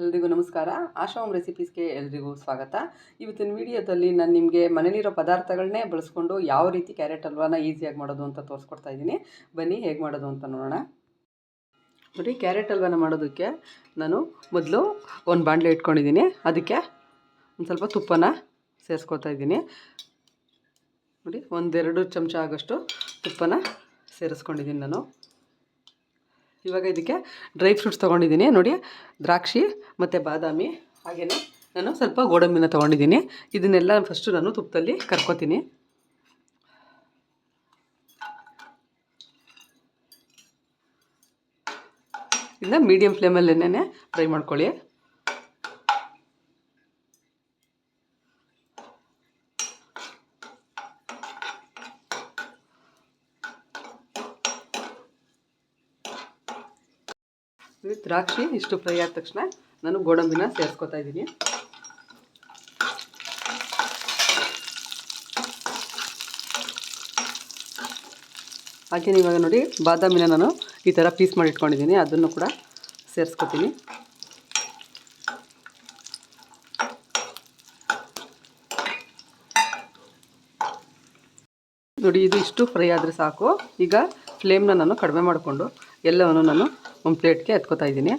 ಎಲ್ರಿಗೂ ನಮಸ್ಕಾರ. ಆಶಾಮ್ ರೆಸಿಪೀಸ್ಗೆ ಎಲ್ರಿಗೂ ಸ್ವಾಗತ. ಇವತ್ತಿನ ವಿಡಿಯೋದಲ್ಲಿ ನಾನು ನಿಮಗೆ ಮನೇಲಿರೋ ಪದಾರ್ಥಗಳನ್ನೇ ಬಳಸ್ಕೊಂಡು ಯಾವ ರೀತಿ ಕ್ಯಾರೆಟ್ ಹಲ್ವಾನ ಈಸಿಯಾಗಿ ಮಾಡೋದು ಅಂತ ತೋರಿಸ್ಕೊಡ್ತಾ ಇದ್ದೀನಿ. ಬನ್ನಿ ಹೇಗೆ ಮಾಡೋದು ಅಂತ ನೋಡೋಣ. ನೋಡಿ, ಕ್ಯಾರೆಟ್ ಹಲ್ವಾನ ಮಾಡೋದಕ್ಕೆ ನಾನು ಮೊದಲು ಒಂದು ಬಾಂಡ್ಲೆ ಇಟ್ಕೊಂಡಿದ್ದೀನಿ. ಅದಕ್ಕೆ ಒಂದು ಸ್ವಲ್ಪ ತುಪ್ಪನ ಸೇರಿಸ್ಕೊತಾ ಇದ್ದೀನಿ. ನೋಡಿ, ಒಂದೆರಡು ಚಮಚ ಆಗೋಷ್ಟು ತುಪ್ಪನ ಸೇರಿಸ್ಕೊಂಡಿದ್ದೀನಿ ನಾನು. ಇವಾಗ ಇದಕ್ಕೆ ಡ್ರೈ ಫ್ರೂಟ್ಸ್ ತೊಗೊಂಡಿದ್ದೀನಿ. ನೋಡಿ, ದ್ರಾಕ್ಷಿ ಮತ್ತು ಬಾದಾಮಿ ಹಾಗೆಯೇ ನಾನು ಸ್ವಲ್ಪ ಗೋಡಂಬಿನ ತೊಗೊಂಡಿದ್ದೀನಿ. ಇದನ್ನೆಲ್ಲ ಫಸ್ಟು ನಾನು ತುಪ್ಪದಲ್ಲಿ ಕರ್ಕೋತೀನಿ. ಇದನ್ನ ಮೀಡಿಯಮ್ ಫ್ಲೇಮಲ್ಲೇನೆ ಫ್ರೈ ಮಾಡ್ಕೊಳ್ಳಿ. ದ್ರಾಕ್ಷಿ, ಇಷ್ಟು ಫ್ರೈ ಆದ ತಕ್ಷಣ ನಾನು ಗೋಡಂಬಿನ ಸೇರಿಸ್ಕೊತಾ ಇದ್ದೀನಿ. ಹಾಗೆ ಇವಾಗ ನೋಡಿ ಬಾದಾಮಿನ ನಾನು ಈ ಥರ ಪೀಸ್ ಮಾಡಿ ಇಟ್ಕೊಂಡಿದ್ದೀನಿ, ಅದನ್ನು ಕೂಡ ಸೇರಿಸ್ಕೊತೀನಿ. ನೋಡಿ ಇದು ಇಷ್ಟು ಫ್ರೈ ಆದರೆ ಸಾಕು. ಈಗ ಫ್ಲೇಮ್ನ ನಾನು ಕಡಿಮೆ ಮಾಡಿಕೊಂಡು ಎಲ್ಲವನ್ನು ನಾನು ಒಂದು ಪ್ಲೇಟ್ಗೆ ಎತ್ಕೋತಾ ಇದ್ದೀನಿ.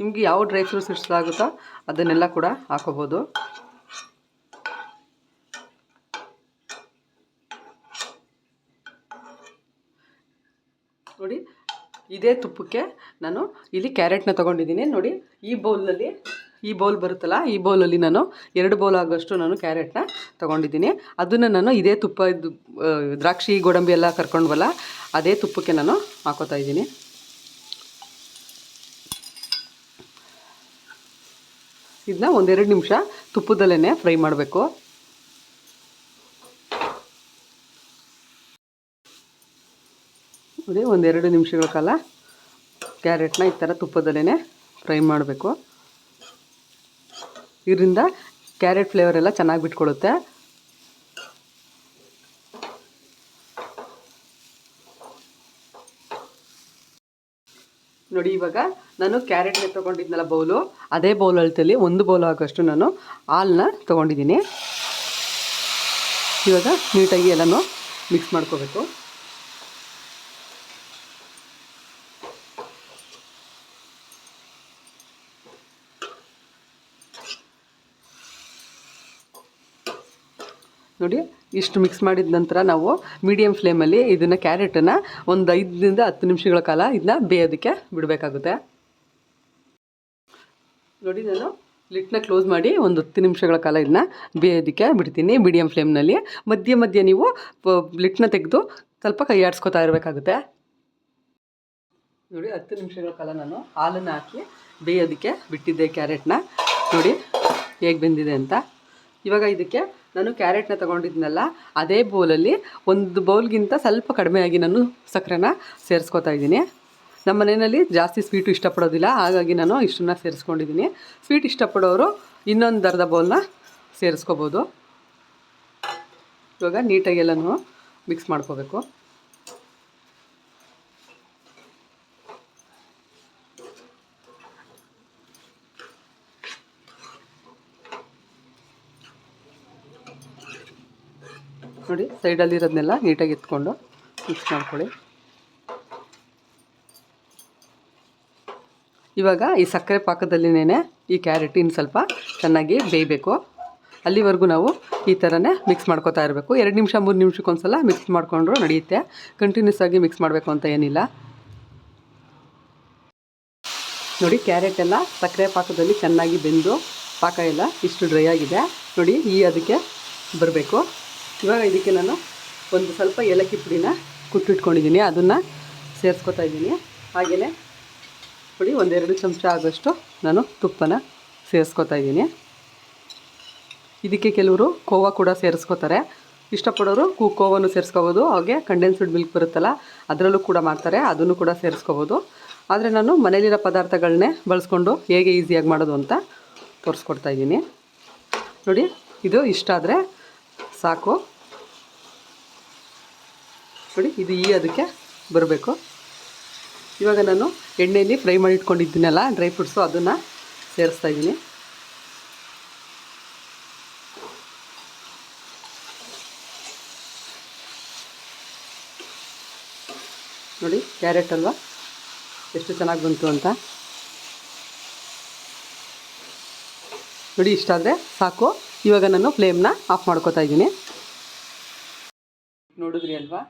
ನಿಮಗೆ ಯಾವ ಡ್ರೈ ಫ್ರೂಟ್ಸ್ ಇಷ್ಟ ಆಗುತ್ತೋ ಅದನ್ನೆಲ್ಲ ಕೂಡ ಹಾಕೋಬೋದು. ನೋಡಿ, ಇದೇ ತುಪ್ಪಕ್ಕೆ ನಾನು ಇಲ್ಲಿ ಕ್ಯಾರೆಟ್ನ ತೊಗೊಂಡಿದ್ದೀನಿ. ನೋಡಿ, ಈ ಬೌಲ್ನಲ್ಲಿ ಈ ಬೌಲ್ ಬರುತ್ತಲ್ಲ, ಈ ಬೌಲಲ್ಲಿ ನಾನು ಎರಡು ಬೌಲ್ ಆಗೋಷ್ಟು ನಾನು ಕ್ಯಾರೆಟ್ನ ತೊಗೊಂಡಿದ್ದೀನಿ. ಅದನ್ನು ನಾನು ಇದೇ ತುಪ್ಪ ದ್ರಾಕ್ಷಿ, ಗೋಡಂಬಿ ಎಲ್ಲ ಕರ್ಕೊಂಡ್ವಲ್ಲ, ಅದೇ ತುಪ್ಪಕ್ಕೆ ನಾನು ಹಾಕೋತಾ ಇದ್ದೀನಿ. ಇದನ್ನ ಒಂದೆರಡು ನಿಮಿಷ ತುಪ್ಪದಲ್ಲೇ ಫ್ರೈ ಮಾಡಬೇಕು. ಅದೇ ಒಂದೆರಡು ನಿಮಿಷಗಳ ಕಾಲ ಕ್ಯಾರೆಟ್ನ ಈ ಥರ ತುಪ್ಪದಲ್ಲೇ ಫ್ರೈ ಮಾಡಬೇಕು. ಇದರಿಂದ ಕ್ಯಾರೆಟ್ ಫ್ಲೇವರ್ ಎಲ್ಲ ಚೆನ್ನಾಗಿ ಬಿಟ್ಕೊಡುತ್ತೆ ನೋಡಿ ಇವಾಗ ನಾನು ಕ್ಯಾರೆಟ್ನ ತೊಗೊಂಡಿದ್ನಲ್ಲ ಬೌಲು, ಅದೇ ಬೌಲ್ ಅಳತೆಯಲ್ಲಿ ಒಂದು ಬೌಲ್ ಆಗೋಷ್ಟು ನಾನು ಹಾಲನ್ನ ತೊಗೊಂಡಿದ್ದೀನಿ. ಇವಾಗ ನೀಟಾಗಿ ಎಲ್ಲನೂ ಮಿಕ್ಸ್ ಮಾಡ್ಕೋಬೇಕು. ನೋಡಿ, ಇಷ್ಟು ಮಿಕ್ಸ್ ಮಾಡಿದ ನಂತರ ನಾವು ಮೀಡಿಯಮ್ ಫ್ಲೇಮಲ್ಲಿ ಇದನ್ನು ಕ್ಯಾರೆಟನ್ನು ಒಂದು ಐದರಿಂದ ಹತ್ತು ನಿಮಿಷಗಳ ಕಾಲ ಇದನ್ನ ಬೇಯೋದಕ್ಕೆ ಬಿಡಬೇಕಾಗುತ್ತೆ. ನೋಡಿ, ನಾನು ಲಿಟ್ನ ಕ್ಲೋಸ್ ಮಾಡಿ ಒಂದು ಹತ್ತು ನಿಮಿಷಗಳ ಕಾಲ ಇದನ್ನ ಬೇಯೋದಕ್ಕೆ ಬಿಡ್ತೀನಿ ಮೀಡಿಯಂ ಫ್ಲೇಮ್ನಲ್ಲಿ ಮಧ್ಯೆ ಮಧ್ಯೆ ನೀವು ಲಿಟ್ನ ತೆಗೆದು ಸ್ವಲ್ಪ ಕೈ ಆಡಿಸ್ಕೊತಾ ಇರಬೇಕಾಗುತ್ತೆ. ನೋಡಿ, ಹತ್ತು ನಿಮಿಷಗಳ ಕಾಲ ನಾನು ಹಾಲನ್ನು ಹಾಕಿ ಬೇಯೋದಕ್ಕೆ ಬಿಟ್ಟಿದ್ದೆ ಕ್ಯಾರೆಟ್ನ ನೋಡಿ, ಹೇಗೆ ಬೆಂದಿದೆ ಅಂತ. ಇವಾಗ ಇದಕ್ಕೆ ನಾನು ಕ್ಯಾರೆಟ್ನ ತಗೊಂಡಿದ್ನಲ್ಲ, ಅದೇ ಬೌಲಲ್ಲಿ ಒಂದು ಬೌಲ್ಗಿಂತ ಸ್ವಲ್ಪ ಕಡಿಮೆಯಾಗಿ ನಾನು ಸಕ್ಕರೆನ ಸೇರಿಸ್ಕೊತಾ ಇದ್ದೀನಿ. ನಮ್ಮ ಮನೆಯಲ್ಲಿ ಜಾಸ್ತಿ ಸ್ವೀಟು ಇಷ್ಟಪಡೋದಿಲ್ಲ, ಹಾಗಾಗಿ ನಾನು ಇಷ್ಟನ್ನ ಸೇರಿಸ್ಕೊಂಡಿದ್ದೀನಿ. ಸ್ವೀಟ್ ಇಷ್ಟಪಡೋರು ಇನ್ನೊಂದು ಅರ್ಧ ಬೌಲ್ನ ಸೇರಿಸ್ಕೋಬೋದು. ಇವಾಗ ನೀಟಾಗಿ ಎಲ್ಲನೂ ಮಿಕ್ಸ್ ಮಾಡ್ಕೋಬೇಕು. ನೋಡಿ ಸೈಡಲ್ಲಿರೋದನ್ನೆಲ್ಲ ನೀಟಾಗಿ ಎತ್ಕೊಂಡು ಮಿಕ್ಸ್ ಮಾಡ್ಕೊಳ್ಳಿ. ಇವಾಗ ಈ ಸಕ್ಕರೆ ಪಾಕದಲ್ಲಿನೇ ಈ ಕ್ಯಾರೆಟ್ ಇನ್ನು ಸ್ವಲ್ಪ ಚೆನ್ನಾಗಿ ಬೇಯಬೇಕು. ಅಲ್ಲಿವರೆಗೂ ನಾವು ಈ ಥರನೇ ಮಿಕ್ಸ್ ಮಾಡ್ಕೋತಾ ಇರಬೇಕು. ಎರಡು ನಿಮಿಷ, ಮೂರು ನಿಮಿಷಕ್ಕೊಂದು ಸಲ ಮಿಕ್ಸ್ ಮಾಡಿಕೊಂಡ್ರು ನಡೆಯುತ್ತೆ. ಕಂಟಿನ್ಯೂಸ್ ಆಗಿ ಮಿಕ್ಸ್ ಮಾಡಬೇಕು ಅಂತ ಏನಿಲ್ಲ. ನೋಡಿ ಕ್ಯಾರೆಟ್ ಎಲ್ಲ ಸಕ್ಕರೆ ಪಾಕದಲ್ಲಿ ಚೆನ್ನಾಗಿ ಬೆಂದು ಪಾಕ ಎಲ್ಲ ಇಷ್ಟು ಡ್ರೈ ಆಗಿದೆ. ನೋಡಿ, ಈ ಅದಕ್ಕೆ ಬರಬೇಕು. ಇವಾಗ ಇದಕ್ಕೆ ನಾನು ಒಂದು ಸ್ವಲ್ಪ ಏಲಕ್ಕಿ ಪುಡಿನ ಕುಟ್ಟಿಟ್ಕೊಂಡಿದ್ದೀನಿ, ಅದನ್ನು ಸೇರಿಸ್ಕೊತಾ ಇದ್ದೀನಿ. ಹಾಗೆಯೇ ಪುಡಿ ಒಂದೆರಡು ಚಮಚ ಆಗೋಷ್ಟು ನಾನು ತುಪ್ಪನ ಸೇರಿಸ್ಕೊತಾ ಇದ್ದೀನಿ. ಇದಕ್ಕೆ ಕೆಲವರು ಕೋವಾ ಕೂಡ ಸೇರಿಸ್ಕೋತಾರೆ. ಇಷ್ಟಪಡೋರು ಕೂ ಕೋವನ್ನು ಸೇರಿಸ್ಕೋಬೋದು ಹಾಗೆ ಕಂಡೆನ್ಸ್ಡ್ ಮಿಲ್ಕ್ ಬರುತ್ತಲ್ಲ, ಅದರಲ್ಲೂ ಕೂಡ ಮಾಡ್ತಾರೆ, ಅದನ್ನು ಕೂಡ ಸೇರಿಸ್ಕೋಬೋದು. ಆದರೆ ನಾನು ಮನೇಲಿರೋ ಪದಾರ್ಥಗಳನ್ನೇ ಬಳಸ್ಕೊಂಡು ಹೇಗೆ ಈಸಿಯಾಗಿ ಮಾಡೋದು ಅಂತ ತೋರಿಸ್ಕೊಡ್ತಾ ಇದ್ದೀನಿ. ನೋಡಿ, ಇದು ಇಷ್ಟ ಆದರೆ ಸಾಕು. ನೋಡಿ, ಇದು ಈ ಅದಕ್ಕೆ ಬರಬೇಕು. ಇವಾಗ ನಾನು ಎಣ್ಣೆಯಲ್ಲಿ ಫ್ರೈ ಮಾಡಿ ಇಟ್ಕೊಂಡಿದ್ದೀನಲ್ಲ ಡ್ರೈ ಫ್ರೂಟ್ಸು ಅದನ್ನು ಸೇರಿಸ್ತಾ ಇದ್ದೀನಿ. ನೋಡಿ, ಕ್ಯಾರೆಟ್ ಅಲ್ವಾ? ಎಷ್ಟು ಚೆನ್ನಾಗಿ ಬಂತು ಅಂತ. ನೋಡಿ ಇಷ್ಟಾದರೆ ಸಾಕು. ಇವಾಗ ನಾನು ಫ್ಲೇಮ್ನ ಆಫ್ ಮಾಡ್ಕೋತಾ ಇದ್ದೀನಿ. ನೋಡಿದ್ರಿ ಅಲ್ವಾ?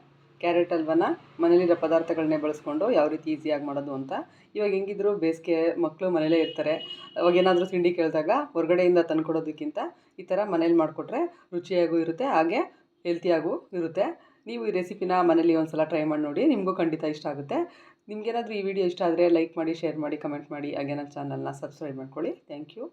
ಕ್ಯಾರೆಟ್ ಹಲ್ವನ ಮನೇಲಿರೋ ಪದಾರ್ಥಗಳನ್ನೇ ಬಳಸ್ಕೊಂಡು ಯಾವ ರೀತಿ ಈಸಿಯಾಗಿ ಮಾಡೋದು ಅಂತ. ಇವಾಗ ಹೆಂಗಿದ್ರು ಬೇಸಿಗೆ ಮಕ್ಕಳು ಮನೇಲೇ ಇರ್ತಾರೆ. ಅವಾಗ ಏನಾದರೂ ತಿಂಡಿ ಕೇಳಿದಾಗ ಹೊರಗಡೆಯಿಂದ ತಂದುಕೊಡೋದಕ್ಕಿಂತ ಈ ಥರ ಮನೇಲಿ ಮಾಡಿಕೊಟ್ರೆ ರುಚಿಯಾಗೂ ಇರುತ್ತೆ, ಹಾಗೆ ಹೆಲ್ತಿಯಾಗೂ ಇರುತ್ತೆ. ನೀವು ಈ ರೆಸಿಪಿನ ಮನೇಲಿ ಒಂದು ಸಲ ಟ್ರೈ ಮಾಡಿ ನೋಡಿ, ನಿಮಗೂ ಖಂಡಿತ ಇಷ್ಟ ಆಗುತ್ತೆ. ನಿಮಗೇನಾದರೂ ಈ ವಿಡಿಯೋ ಇಷ್ಟ ಆದರೆ ಲೈಕ್ ಮಾಡಿ, ಶೇರ್ ಮಾಡಿ, ಕಮೆಂಟ್ ಮಾಡಿ. ಹಾಗೆ ನನ್ನ ಚಾನಲ್ನ ಸಬ್ಸ್ಕ್ರೈಬ್ ಮಾಡ್ಕೊಳ್ಳಿ. Thank you.